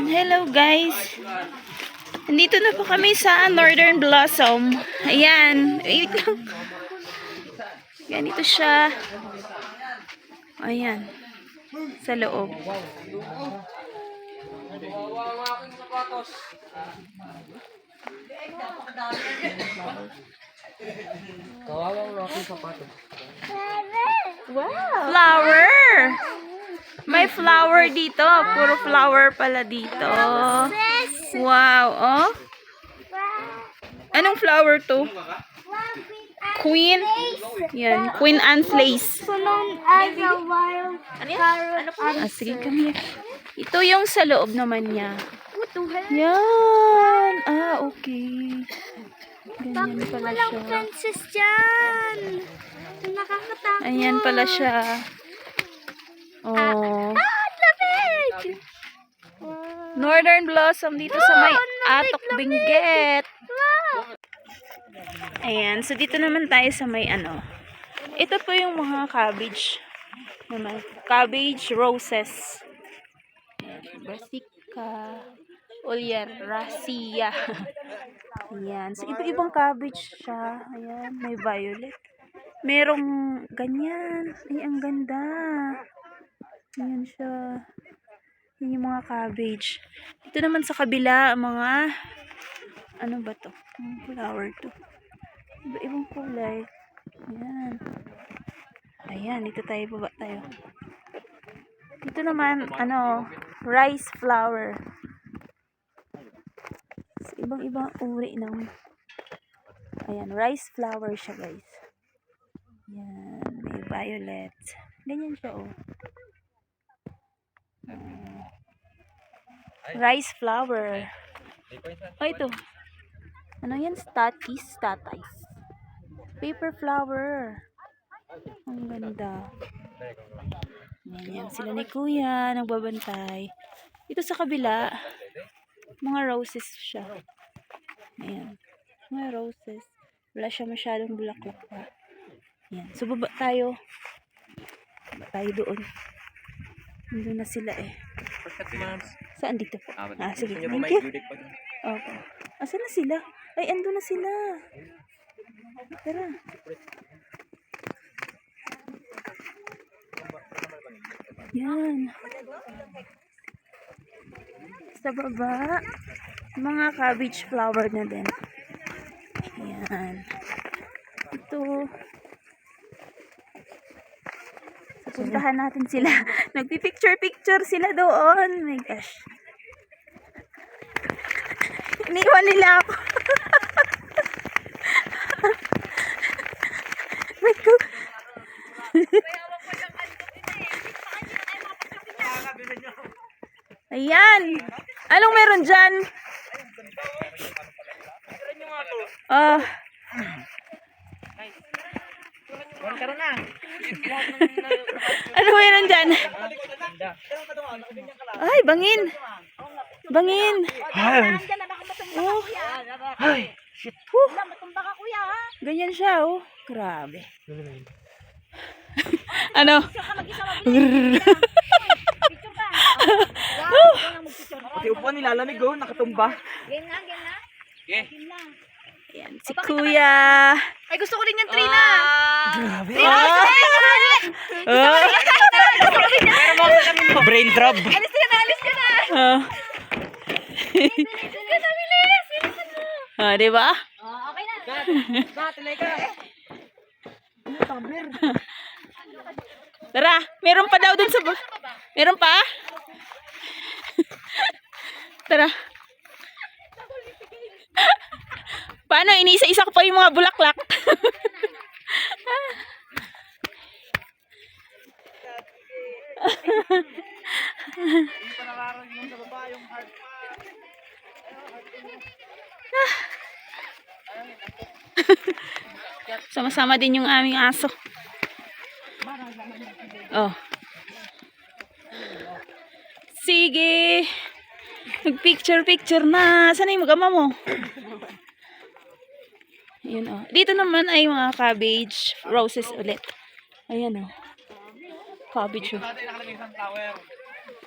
Hello guys. Nandito na po kami sa Northern Blossom. Ayan, wait lang. Ganito siya. Ayan. Sa loob. Kawawang aking sapatos. Flower! May flower dito. Puro flower pala dito. Wow, oh. Anong flower to? Queen? Yan, Queen Anne's Lace. known as a wild carrot. Ah, sige, come here. Ito yung sa loob naman niya. Yan. Ah, okay. Ganyan pala Walang siya. fences dyan. Nakakatakot. Ayan pala siya. Oh. Ah, lamig! Northern Blossom dito sa may Wow, lamig, Atok lamig. Benguet. Wow! Ayan, so dito naman tayo sa may ano. Ito po yung mga cabbage. Naman. Cabbage roses. Ayan, Brassica. Olier, Racia. Ayan. So, iba-ibang cabbage siya. Ayan, may violet. Merong ganyan. Ay, ang ganda. Ayan siya. Yan yung mga cabbage. Ito naman sa kabila, mga ano ba to? Flower to. Iba-ibang kulay. Ayan. Ayan, dito tayo, baba tayo. Dito naman, ano, rice flower. So, ibang-ibang uri ng ayan, rice flower siya, guys. Ayan, may violet. Ganyan siya, oh. Rice flower. Oh, ito. Ano yan? Statis? Statis. Paper flower. Ang ganda. Yan, yan. Sila ni kuya, nagbabantay. Ito sa kabila, mga roses siya. Ayan. Mga roses. Wala siya masyadong bulaklak pa. Yan. So, baba tayo. Baba tayo doon. Nandun na sila eh. Saan dito po? Ah, sige. Niyo ba Thank you. Okay. Asan na sila? Ay, ando na sila. Tara. Yan. Sa baba, mga cabbage flower na din. Yan. Ito. So, puntahan natin sila. Nagpipicture-picture sila doon. My gosh. Iniwan nila ako. My God. Ayan. Anong meron dyan? Ah. Ano meron dyan? Ay, bangin. Bangin. Oh. Ay! Shit! Ha? Ganyan siya, oh. Grabe. ano? Pati upuan nilalamig oh, nakatumba. Game na, game na. Game na. Ayan, si Kuya. Ay, gusto ko din yung Trina. Grabe. Ah! Ah! Pero mo sa kami mo. Brain drop. Alis ka na, alis ka na. Ah. Bilis ka na, bilis. Bilis ka na. Ah, di ba? Oh, okay na. Tara, meron pa daw dun sa... Meron pa? Tara. Paano? Inisa-isa ko pa yung mga bulaklak. Sama-sama din yung aming aso. Oh. Sige. Nag-picture-picture na. Sana yung mag-ama mo? Ayan oh. Dito naman ay mga cabbage roses ulit. Ayan oh. Cabbage oh.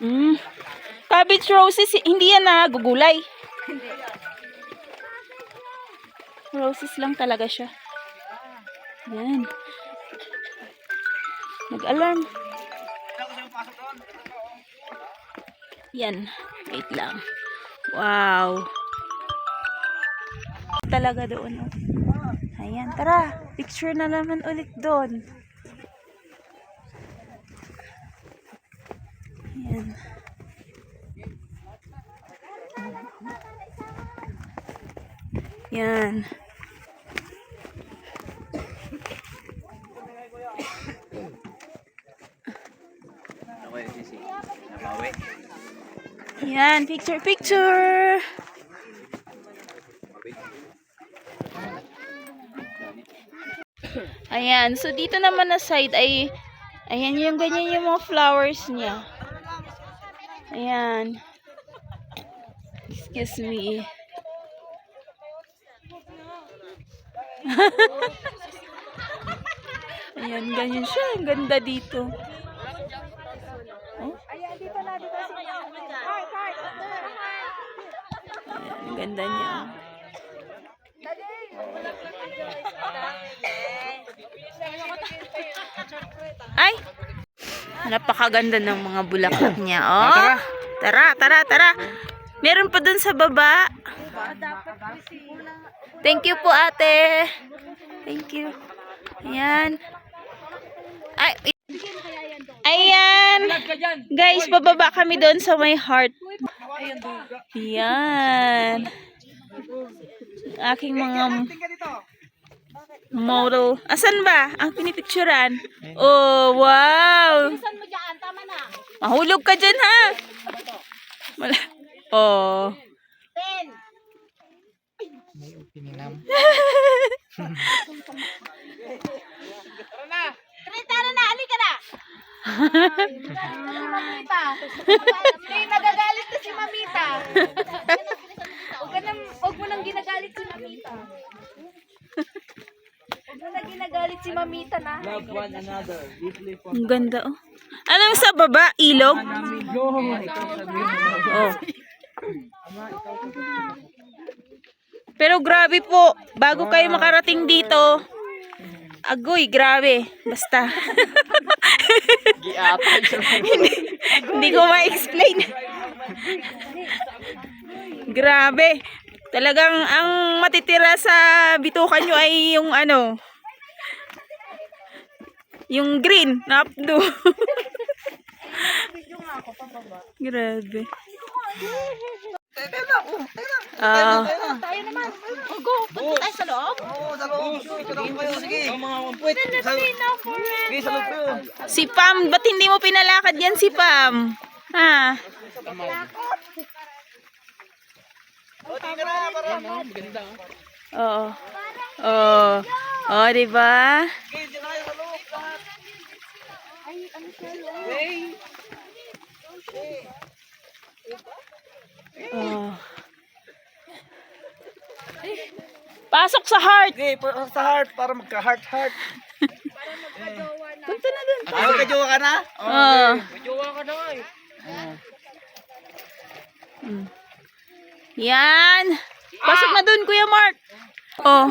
Mm. Cabbage roses, hindi yan nagugulay. Roses lang talaga siya. Yan. Nag-alarm. Yan. Wait lang. Wow. Talaga doon. Oh. Ayan, tara. Picture na naman ulit doon. Ayan. Yan. Yan, picture, picture. Ayan, so dito naman na side ay ayan yung ganyan yung mga flowers niya. Ayan. Excuse me. Ayan, ganyan siya. Ang ganda dito. Oh? Ayan, ang ganda niya. Ay! Napakaganda ng mga bulaklak niya. Oh, tara, tara, tara. Meron pa dun sa baba. Thank you po, ate. Thank you. Ayan. Ay, ayan. Guys, bababa kami doon sa may heart. Ayan. Aking mga model. Asan ba? Ang pinipicturan. Oh, wow. Saan mo dyan? Tama na. Mahulog ka dyan, ha? Wala. Oh. Ten. Tre, tara na. Halika na. Mamita. Tre, nagagalit na si Mamita. Huwag ka nang, huwag mo nang ginagalit si Mamita. Nang ginagalit si Mamita na. Love one another. Deeply for Ang ganda, oh. Anong sa baba? Ilog? Oh. Pero grabe po, bago kayo makarating dito, agoy, grabe. Basta. hindi, hindi ko ma-explain. grabe. Talagang ang matitira sa bitukan nyo ay yung ano, yung green na updo. Grabe. Ah, Tayo naman. O, go. Punta tayo sa loob. Oo, sa loob. Sige. Sige, sa loob si Pam, ba't hindi mo pinalakad yan si Pam? Ha? Oo. Oo. Oh, di ba? Oh. Pasok sa heart. Sige, pa- sa heart para magka-heart-heart. Punta na dun. Ah, magka-jowa ka na? Oh. Jowa ka na eh. Yan. Pasok na dun, Kuya Mark. Oh.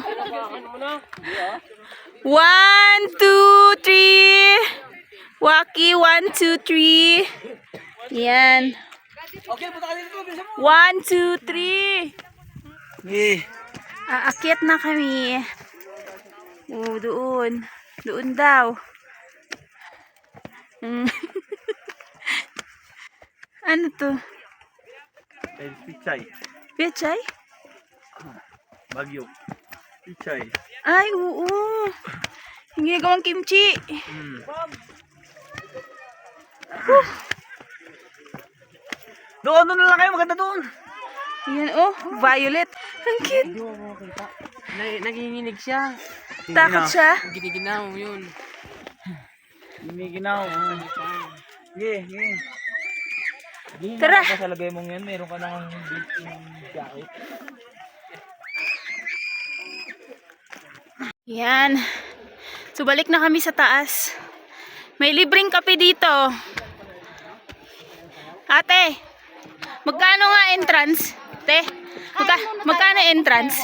One, two, three. Waki, one, two, three. Yan. One, two, three. Eh. Aakyat na kami. Oh, doon. Doon daw. Mm. ano to? Pichay. Pechay? Bagyo. Pichay. Ay, oo. Yung ginagawang kimchi. Hmm. Doon, doon na lang kayo. Maganda doon. Yan, oh. Violet. Ang cute. Naginginig siya. Takot siya. Giniginaw yun. Giniginaw. Sige, sige. Tara. Sa lagay mong yan, meron ka nang built-in jacket. Yan. So, balik na kami sa taas. May libreng kape dito. Ate, magkano nga entrance? Te, magka, magkano entrance?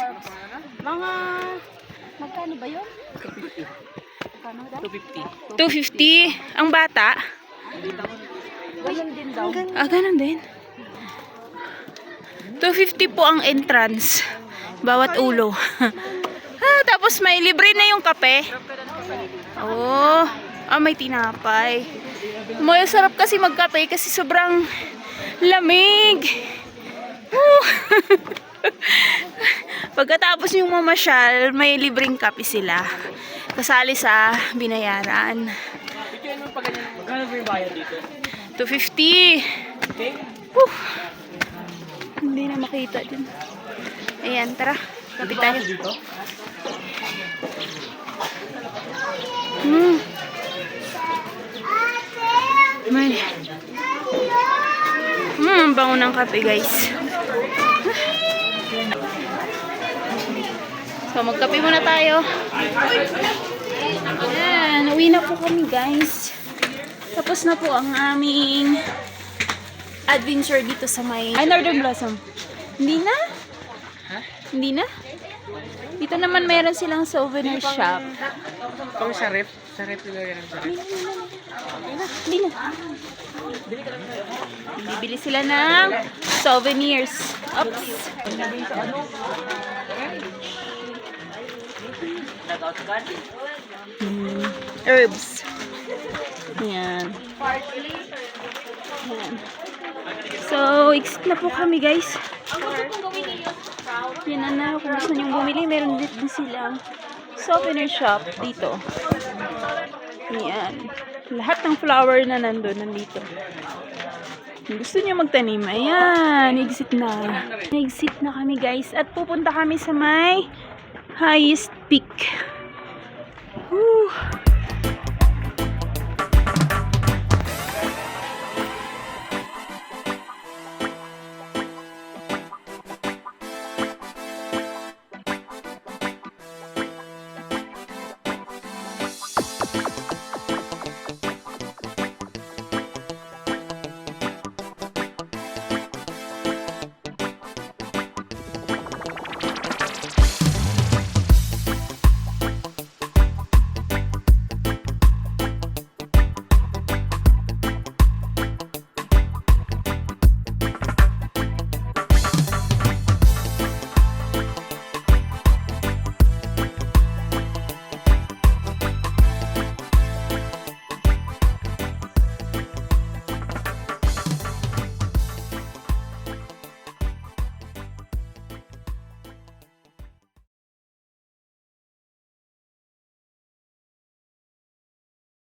Mga, magkano ba yun? 250. Ang bata? Ganyan din daw. Ah, ganun din. 250 po ang entrance. Bawat ulo. tapos may libre na yung kape. Oh, ah, may tinapay. May sarap kasi magkape kasi sobrang lamig. Woo! Pagkatapos yung mamasyal, may libreng kape sila. Kasali sa binayaran. Magkano ba yung bayad dito? 250. Whew. Hindi na makita din. Ayan, tara. Kapit tayo. dito? Hmm. May. Hmm, ang bango ng kape, guys. So, magkape muna tayo. Ayan, uwi na po kami, guys. Tapos na po ang aming adventure dito sa may... Ay, Northern Blossom. Hindi na? Hindi na? Dito naman mayroon silang souvenir shop. Pang sa ref? Sa ref sa ref. Hindi na. Bibili sila ng souvenirs. Oops. Hmm, Herbs. Yan. Yan. So, exit na po kami guys. Yan na. Kung gusto nyo bumili, meron din silang souvenir shop dito. Yan. Lahat ng flower na nandun, nandito. Kung gusto niyo magtanim, ayan, exit na. Exit na kami guys. At pupunta kami sa may highest peak. Whew.